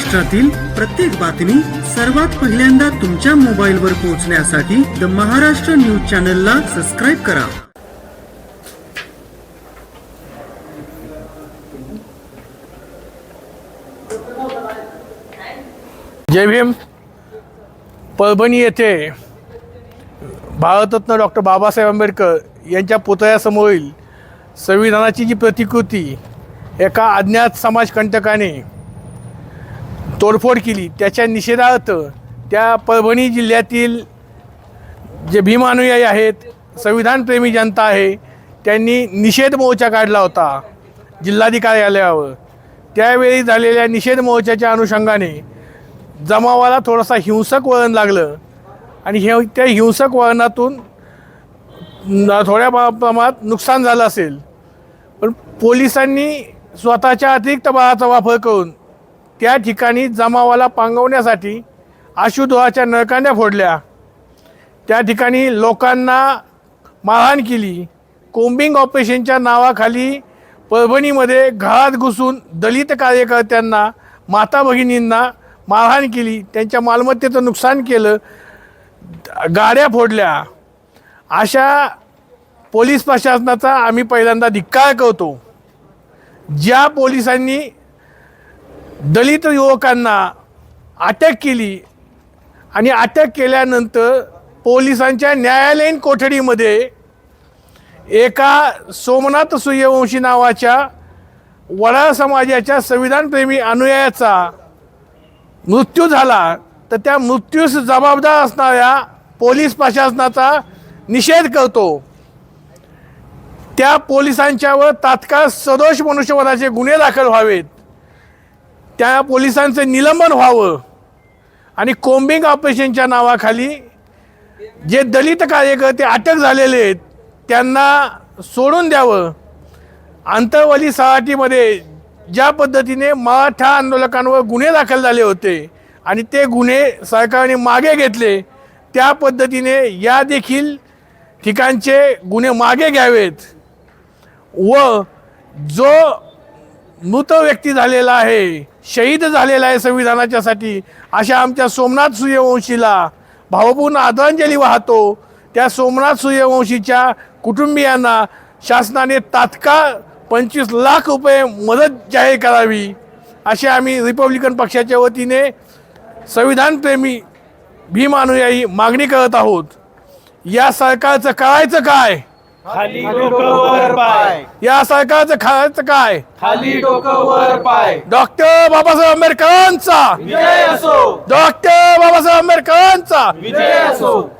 महाराष्ट्रातील प्रत्येक बातमी सर्वात पहिल्यांदा तुमच्या मोबाईलवर पोहोचण्यासाठी द महाराष्ट्र न्यूज चॅनलला सबस्क्राईब करा. जय भीम. परभणी येथे भारतरत्न डॉक्टर बाबासाहेब आंबेडकर यांच्या पुतळ्यासमोरील संविधानाची जी प्रतिकृती एका अज्ञात समाजकंटकाने तोडफोड केली. त्याच्या निषेधार्थ त्या परभणी जिल्ह्यातील जे भीमानुयायी आहेत संविधानप्रेमी जनता आहे त्यांनी निषेध मोर्चा काढला होता जिल्हाधिकार्यालयावर त्यावेळी झालेल्या निषेध मोर्चाच्या अनुषंगाने जमावाला थोडासा हिंसक वळण लागलं आणि हे त्या हिंसक वळणातून थोड्या प्रमाणात नुकसान झालं असेल. पण पोलिसांनी स्वतःच्या अतिरिक्त बळाचा वापर करून त्या ठिकाणी जमावाला पांगवण्यासाठी आशुधुराच्या नळकांड्या फोडल्या. त्या ठिकाणी लोकांना मारहाण केली. कोम्बिंग ऑपरेशनच्या नावाखाली परभणीमध्ये घरात घुसून दलित कार्यकर्त्यांना माता भगिनींना मारहाण केली. त्यांच्या मालमत्तेचं नुकसान केलं. गाड्या फोडल्या. अशा पोलीस प्रशासनाचा आम्ही पहिल्यांदा धिक्कार करतो. ज्या पोलिसांनी दलित युवकांना अटक केली आणि अटक केल्यानंतर पोलिसांच्या न्यायालयीन कोठडीमध्ये एका सोमनाथ सूर्यवंशी नावाच्या वडाळ समाजाच्या संविधानप्रेमी अनुयायाचा मृत्यू झाला तर त्या मृत्यूस जबाबदार असणाऱ्या पोलीस प्रशासनाचा निषेध करतो. त्या पोलिसांच्यावर तात्काळ सदोष मनुष्यवधाचे गुन्हे दाखल व्हावेत. त्या पोलिसांचं निलंबन व्हावं. आणि कोम्बिंग ऑपरेशनच्या नावाखाली जे दलित कार्यकर्ते अटक झालेले आहेत त्यांना सोडून द्यावं. आंतरवली सहाटीमध्ये ज्या पद्धतीने मराठा आंदोलकांवर गुन्हे दाखल झाले होते आणि ते गुन्हे सरकारने मागे घेतले त्या पद्धतीने या देखील ठिकाणचे गुन्हे मागे घ्यावेत. व जो मृत व्यक्ती झालेला आहे शहीद झालेला आहे संविधानाच्यासाठी अशा आमच्या सोमनाथ सूर्यवंशीला भावपूर्ण आदरांजली वाहतो. त्या सोमनाथ सूर्यवंशीच्या कुटुंबियांना शासनाने तात्काळ पंचवीस लाख रुपये मदत जाहीर करावी असे आम्ही रिपब्लिकन पक्षाच्या वतीने संविधानप्रेमी भीम अनुयायी मागणी करत आहोत. या सरकारचं करायचं काय? खाली डोकं वर पाय. या सरकारचं करायचं काय? खाली डोकं वर पाय. डॉक्टर बाबासाहेब आंबेडकरांचा. विजय असो. डॉक्टर बाबासाहेब आंबेडकरांचा. विजय असो.